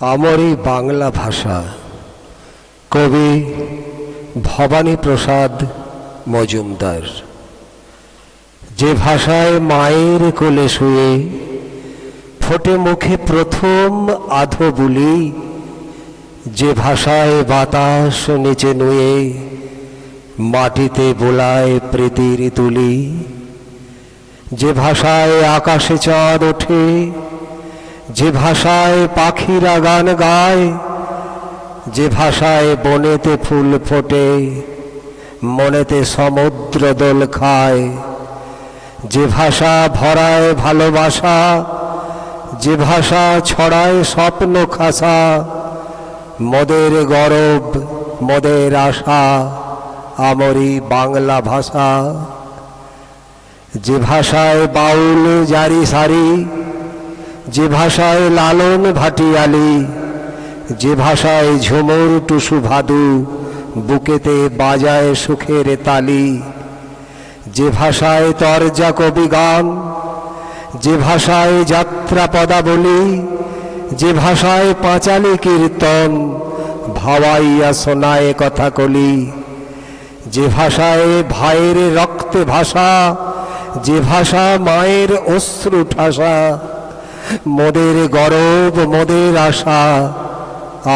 আমারই বাংলা ভাষা। কবি ভবানী প্রসাদ মজুমদার। যে ভাষায় মায়ের কোলে শুয়ে ফোটে মুখে প্রথম আধো বুলি, যে ভাষায় বাতাস নিচে নুয়ে মাটিতে বোলায় প্রীতির তুলি, যে ভাষায় আকাশে চাঁদ ওঠে যে ভাষায় পাখিরা গান গায়, যে ভাষায় বনেতে ফুল ফোটে, মনেতে সমুদ্র দোল খায়, যে ভাষা ভরায় ভালোবাসা, যে ভাষা ছড়ায় স্বপ্ন খাসা, মদের গরব, মদের আশা, আমরি বাংলা ভাষা। যে ভাষায় বাউল জারি সারি যে ভাষায় লালন ভাটিয়ালি যে ভাষায় ঝুমুর টুসু ভাদু বুকেতে বাজায় সুখের তালি, যে ভাষায় তরজা কবি গান, যে ভাষায় যাত্রা পদাবলী, যে ভাষায় পাঁচালি কীর্তন, ভাওয়াইয়া শোনায় কথা কলি যে ভাষায় ভাইয়ের রক্তে ভাষা, যে ভাষা মায়ের অশ্রু ঠাসা মোদের গরব, মোদের আশা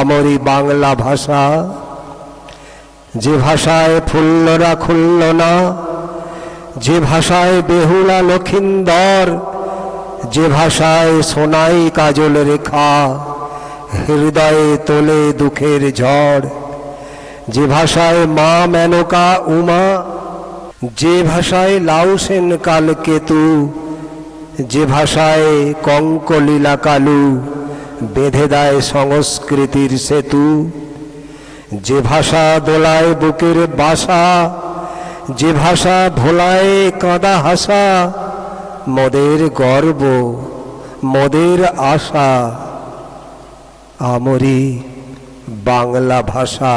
আমরি বাংলা ভাষা। যে ভাষায় ফুল্লরা খুলল না যে ভাষায় বেহুলা লক্ষিন্দর, যে ভাষায় সোনাই কাজল রেখা, হৃদয়ে তোলে দুঃখের ঝড়। যে ভাষায় মা মেনকা উমা, যে ভাষায় লাউসেন কাল কেতু যে ভাষায় কঙ্কলীলা কালু বেঁধে দেয় সংস্কৃতির সেতু, যে ভাষা দোলায় বুকের বাসা, যে ভাষা ভোলায় কাঁদা হাসা, মদের গর্ব, মদের আশা, আমরি বাংলা ভাষা।